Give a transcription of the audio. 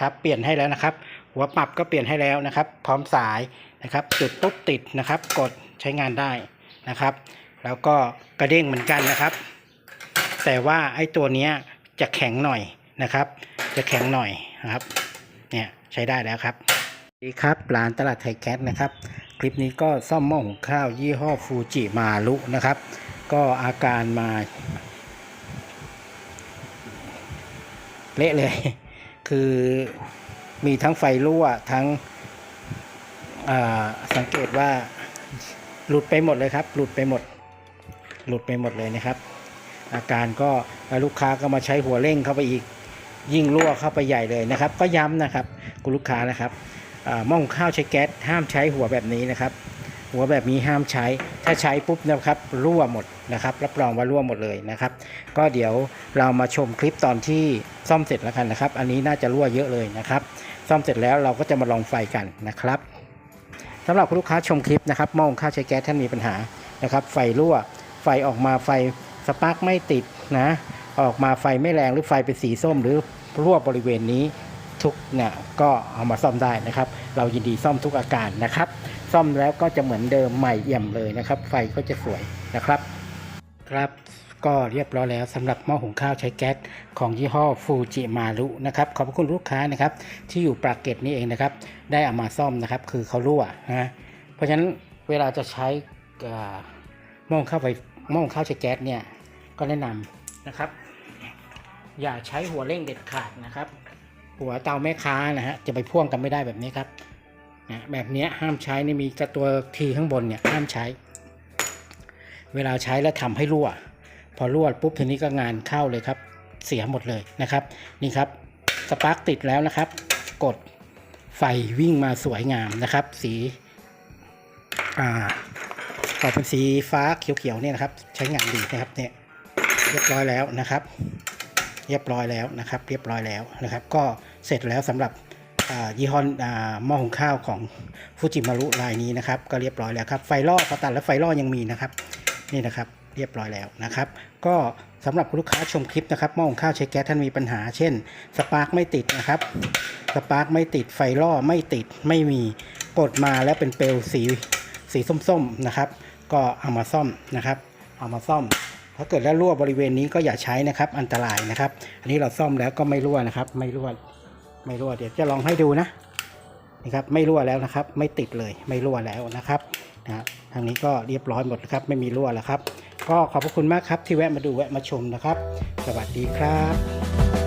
ครับเปลี่ยนให้แล้วนะครับ หัวปรับก็เปลี่ยนให้แล้วนะครับ พร้อมสายนะครับจุดปุ๊บติดนะครับ กดใช้งานได้นะครับ แล้วก็กระเด้งเหมือนกันนะครับ แต่ว่าไอ้ตัวนี้จะแข็งหน่อยนะครับ จะแข็งหน่อยนะครับเนี่ยใช้ได้แล้วครับสวัสดีครับร้านตลาดไทยแก๊สนะครับ คลิปนี้ก็ซ่อมหม้อหุงข้าวยี่ห้อฟูจิมารุนะครับ ก็อาการมา เละเลย คือมีทั้งไฟรั่วทั้งสังเกตว่าหลุดไปหมดเลยครับ หลุดไปหมด หลุดไปหมดเลยนะครับ อาการก็ลูกค้าก็มาใช้หัวเร่งเข้าไปอีกยิ่งรั่วเข้าไปใหญ่เลยนะครับ ก็ย้ำนะครับคุณลูกค้านะครับหม้อหุงข้าวใช้แก๊สห้ามใช้หัวแบบนี้นะครับ หัวแบบนี้ห้ามใช้ ถ้าใช้ปุ๊บนะครับรั่วหมดนะครับ รับรองว่ารั่วหมดเลยนะครับ ก็เดี๋ยวเรามาชมคลิปตอนที่ซ่อมเสร็จแล้วกันนะครับ อันนี้น่าจะรั่วเยอะเลยนะครับ ซ่อมเสร็จแล้วเราก็จะมาลองไฟกันนะครับสำหรับคุณลูกค้าชมคลิปนะครับมองข้าวใช้แก๊สท่านมีปัญหานะครับ ไฟรั่ว ไฟออกมาไฟสปาร์กไม่ติดนะออกมาไฟไม่แรงหรือไฟเป็นสีส้ม หรือรั่วบริเวณนี้ทุกเนี่ยก็เอามาซ่อมได้นะครับ เรายินดีซ่อมทุกอาการนะครับ ซ่อมแล้วก็จะเหมือนเดิมใหม่เอี่ยมเลยนะครับ ไฟก็จะสวยนะครับ ครับก็เรียบร้อยแล้วสำหรับหม้อหุงข้าวใช้แก๊สของยี่ห้อฟูจิมารุนะครับขอบคุณลูกค้านะครับที่อยู่ปากเกร็ดนี่เองนะครับได้เอามาซ่อมนะครับคือเขารั่วนะเพราะฉะนั้นเวลาจะใช้หม้อหุงข้าวไฟหม้อหุงข้าวใช้แก๊สเนี่ยก็แนะนำนะครับ อย่าใช้หัวเร่งเด็ดขาดนะครับ หัวเตาแม่ค้านะฮะจะไปพ่วงกันไม่ได้แบบนี้ครับ นะแบบนี้ห้ามใช้นี่มีตัวทีข้างบนเนี่ยห้ามใช้ เวลาใช้แล้วทำให้รั่ว พอรั่วปุ๊บทีนี้ก็งานเข้าเลยครับ เสียหมดเลยนะครับ นี่ครับสปาร์กติดแล้วนะครับ กดไฟวิ่งมาสวยงามนะครับ สีอ่าออกเป็นสีฟ้าเขียวๆเนี่ยนะครับ ใช้งานดีนะครับเนี่ยเรียบร้อยแล้วนะครับ เรียบร้อยแล้วนะครับ เรียบร้อยแล้วนะครับ ก็เสร็จแล้วสำหรับ ยี่ห้อหม้อหุงข้าวของฟูจิมารุลายนี้นะครับ ก็เรียบร้อยแล้วครับ ไฟล่อพอตัดแล้วไฟล่อยังมีนะครับ นี่นะครับเรียบร้อยแล้วนะครับ ก็สำหรับลูกค้าชมคลิปนะครับหม้อหุงข้าวใช้แก๊สท่านมีปัญหา เช่นสปาร์กไม่ติดนะครับสปาร์กไม่ติดไฟล่อไม่ติดไม่มีกดมาแล้วเป็นเปลวสีสีส้มๆนะครับ ก็เอามาซ่อมนะครับ เอามาซ่อมถ้าเกิดแล้วรั่วบริเวณนี้ก็อย่าใช้นะครับ อันตรายนะครับ อันนี้เราซ่อมแล้วก็ไม่รั่วนะครับ ไม่รั่ว ไม่รั่วเดี๋ยวจะลองให้ดูนะนี่ครับไม่รั่วแล้วนะครับ ไม่ติดเลยไม่รั่วแล้วนะครับนะทางนี้ก็เรียบร้อยหมดนะครับ ไม่มีรั่วแล้วครับ ก็ขอบพระคุณมากครับที่แวะมาดูแวะมาชมนะครับ สวัสดีครับ